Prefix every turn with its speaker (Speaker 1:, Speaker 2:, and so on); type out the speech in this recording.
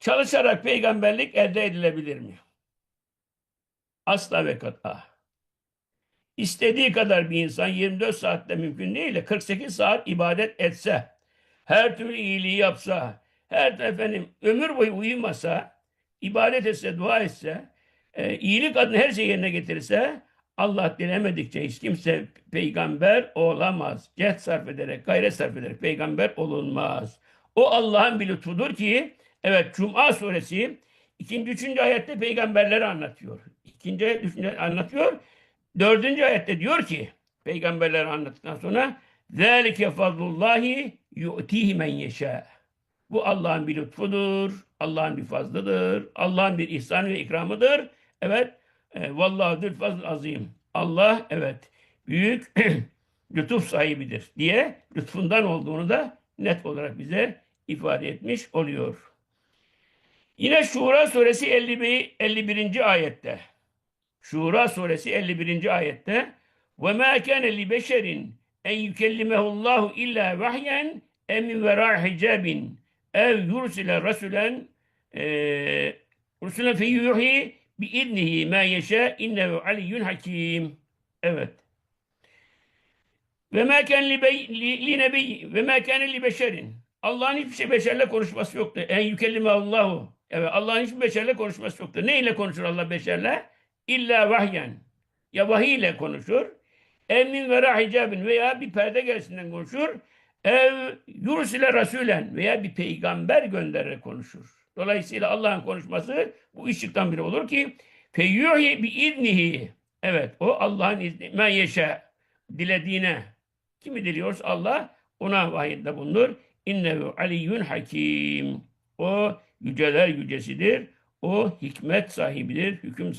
Speaker 1: çalışarak peygamberlik elde edilebilir mi? Asla ve kata. İstediği kadar bir insan 24 saatte mümkün değil de 48 saat ibadet etse, her türlü iyiliği yapsa, her efendim ömür boyu uyumasa, ibadet etse, dua etse, e, iyilik adına her şeyi yerine getirirse Allah dilemedikçe hiç kimse peygamber olamaz. Cehd sarf ederek, gayret sarf ederek peygamber olunmaz. O Allah'ın bir lütfudur ki evet Cuma suresi ikinci, üçüncü ayette peygamberleri anlatıyor. İkinci ayet, üçüncü ayet anlatıyor. Dördüncü ayette diyor ki peygamberleri anlattıktan sonra ذَٰلِكَ فَضْلُ اللّٰهِ يُؤْتِيهِ مَنْ يَشَاءُ Bu Allah'ın bir lütfudur, Allah'ın bir fazlıdır, Allah'ın bir ihsan ve ikramıdır. Evet, e, vallahi zül fazl azim. Allah evet büyük lütuf sahibidir diye lütfundan olduğunu da net olarak bize ifade etmiş oluyor. Yine Şura suresi 51. 51. ayette. Şura suresi 51. ayette ve ma kana li beşerin en yukellimehullahu illa vahyen em min vera hicabin ev yursile rasulen eee rusulen fe yuhi bi idnihi ma yeşâ innehu aliyyun hakim. Evet. Ve ma kana li nebi ve ma kana li beşerin. Allah'ın hiçbir şey beşerle konuşması yoktu. En yukellimehullahu. Evet Allah'ın hiçbir beşerle konuşması yoktu. Ne ile konuşur Allah beşerle? İlla vahyen. Ya vahiy ile konuşur. Emin vera hicabin veya bir perde gerisinden konuşur. Ev yursile rasulen veya bir peygamber göndererek konuşur. Dolayısıyla Allah'ın konuşması bu ışıktan biri olur ki feyyuhi bi idnihi. Evet o Allah'ın izni. Men yeşe dilediğine. Kimi diliyorsa Allah ona vahiyinde bulunur. İnnehu aliyyun hakim. O yüceler yücesidir. O hikmet sahibidir, hüküm